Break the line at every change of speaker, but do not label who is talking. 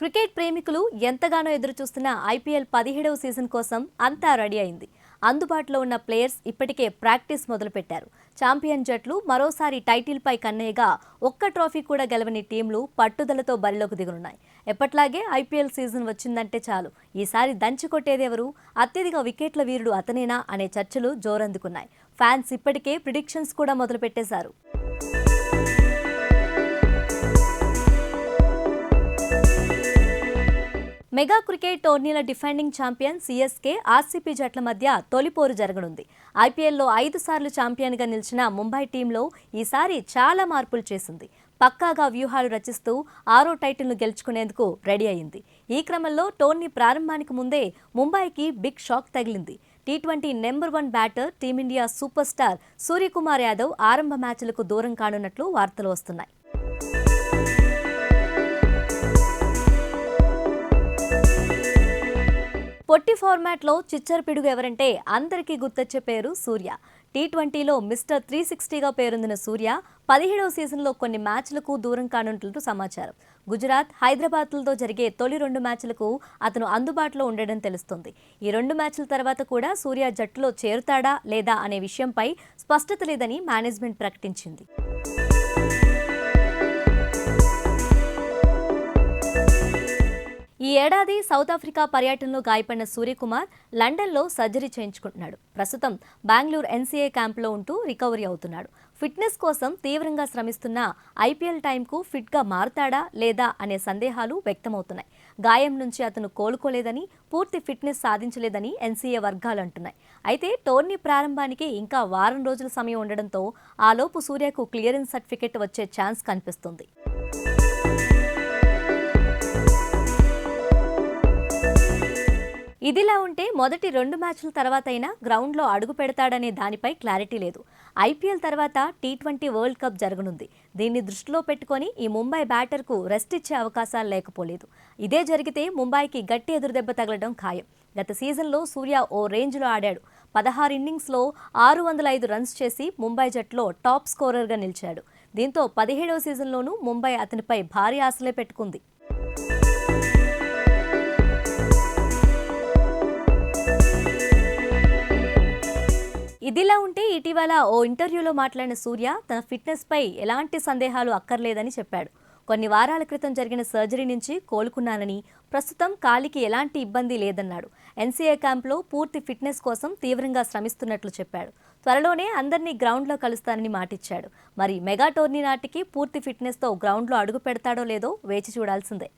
Cricket ప్రేమికులు ఎంతగానో ఎదురుచూస్తున్న ఐపీఎల్ పదిహేడవ సీజన్ కోసం అంతా రెడీ అయింది. అందుబాటులో ఉన్న ప్లేయర్స్ ఇప్పటికే ప్రాక్టీస్ మొదలుపెట్టారు. ఛాంపియన్ జట్లు మరోసారి టైటిల్పై కన్నయ్యగా ఒక్క ట్రోఫీ కూడా గెలవని టీంలు పట్టుదలతో బరిలోకి దిగనున్నాయి. ఎప్పట్లాగే ఐపీఎల్ సీజన్ వచ్చిందంటే చాలు. ఈసారి దంచుకొట్టేదెవరు అత్యధిక వికెట్ల వీరుడు అతనేనా అనే చర్చలు జోరందుకున్నాయి. ఫ్యాన్స్ ఇప్పటికే ప్రిడిక్షన్స్ కూడా మొదలుపెట్టేశారు. మెగా క్రికెట్ టోర్నీల డిఫెండింగ్ ఛాంపియన్ సీఎస్కే ఆర్సీపీ జట్ల మధ్య తొలిపోరు జరగనుంది. ఐపీఎల్లో ఐదు సార్లు ఛాంపియన్గా నిలిచిన ముంబై టీంలో ఈసారి చాలా మార్పులు చేసింది. పక్కాగా వ్యూహాలు రచిస్తూ ఆరో టైటిల్ను గెలుచుకునేందుకు రెడీ అయింది. ఈ క్రమంలో టోర్నీ ప్రారంభానికి ముందే ముంబైకి బిగ్ షాక్ తగిలింది. T twenty number one batter team India super star Suryakumar Yadav ఆరంభ మ్యాచ్లకు దూరం కానున్నట్లు వార్తలు వస్తున్నాయి. ఫార్మాట్లో చిచ్చర్ పిడుగు ఎవరంటే అందరికీ గుర్తొచ్చే పేరు సూర్య. టీ ట్వంటీలో మిస్టర్ త్రీ సిక్స్టీగా పేరొందిన సూర్య పదిహేడవ సీజన్లో కొన్ని మ్యాచ్లకు దూరం కానున్నట్లు సమాచారం. గుజరాత్ హైదరాబాద్లతో జరిగే తొలి రెండు మ్యాచ్లకు అతను అందుబాటులో ఉండడం తెలుస్తుంది. ఈ రెండు మ్యాచ్ల తర్వాత కూడా సూర్య జట్టులో చేరుతాడా లేదా అనే విషయంపై స్పష్టత లేదని మేనేజ్మెంట్ ప్రకటించింది. ఏడాది సౌత్ ఆఫ్రికా పర్యటనలో గాయపడిన సూర్యకుమార్ లండన్లో సర్జరీ చేయించుకుంటున్నాడు. ప్రస్తుతం బెంగళూరు ఎన్సీఏ క్యాంప్లో ఉంటూ రికవరీ అవుతున్నాడు. ఫిట్నెస్ కోసం తీవ్రంగా శ్రమిస్తున్న ఐపీఎల్ టైంకు ఫిట్గా మారుతాడా లేదా అనే సందేహాలు వ్యక్తమవుతున్నాయి. గాయం నుంచి అతను కోలుకోలేదని పూర్తి ఫిట్నెస్ సాధించలేదని ఎన్సీఏ వర్గాలు అంటున్నాయి. అయితే టోర్నీ ప్రారంభానికి ఇంకా వారం రోజుల సమయం ఉండడంతో ఆలోపు సూర్యకు క్లియరెన్స్ సర్టిఫికెట్ వచ్చే ఛాన్స్ కనిపిస్తుంది. ఇదిలా ఉంటే మొదటి రెండు మ్యాచ్ల తర్వాత అయినా గ్రౌండ్లో అడుగు పెడతాడనే దానిపై క్లారిటీ లేదు. ఐపీఎల్ తర్వాత టీ ట్వంటీ వరల్డ్ కప్ జరగనుంది. దీన్ని దృష్టిలో పెట్టుకొని ఈ ముంబై బ్యాటర్కు రెస్ట్ ఇచ్చే అవకాశాలు లేకపోలేదు. ఇదే జరిగితే ముంబైకి గట్టి ఎదురుదెబ్బ తగలడం ఖాయం. గత సీజన్లో సూర్య ఓ రేంజ్లో ఆడాడు. పదహారు ఇన్నింగ్స్లో ఆరు వందల ఐదు రన్స్ చేసి ముంబై జట్లో టాప్ స్కోరర్గా నిలిచాడు. దీంతో పదిహేడవ సీజన్లోనూ ముంబై అతనిపై భారీ ఆశలే పెట్టుకుంది. ఇదిలా ఉంటే ఇటీవల ఓ ఇంటర్వ్యూలో మాట్లాడిన సూర్య తన ఫిట్నెస్పై ఎలాంటి సందేహాలు అక్కర్లేదని చెప్పాడు. కొన్ని వారాల క్రితం జరిగిన సర్జరీ నుంచి కోలుకున్నానని ప్రస్తుతం కాలికి ఎలాంటి ఇబ్బంది లేదన్నాడు. ఎన్సీఏ క్యాంప్లో పూర్తి ఫిట్నెస్ కోసం తీవ్రంగా శ్రమిస్తున్నట్లు చెప్పాడు. త్వరలోనే అందరినీ గ్రౌండ్లో కలుస్తానని మాటిచ్చాడు. మరి మెగా టోర్నీ నాటికి పూర్తి ఫిట్నెస్తో గ్రౌండ్లో అడుగు పెడతాడో లేదో వేచి చూడాల్సిందే.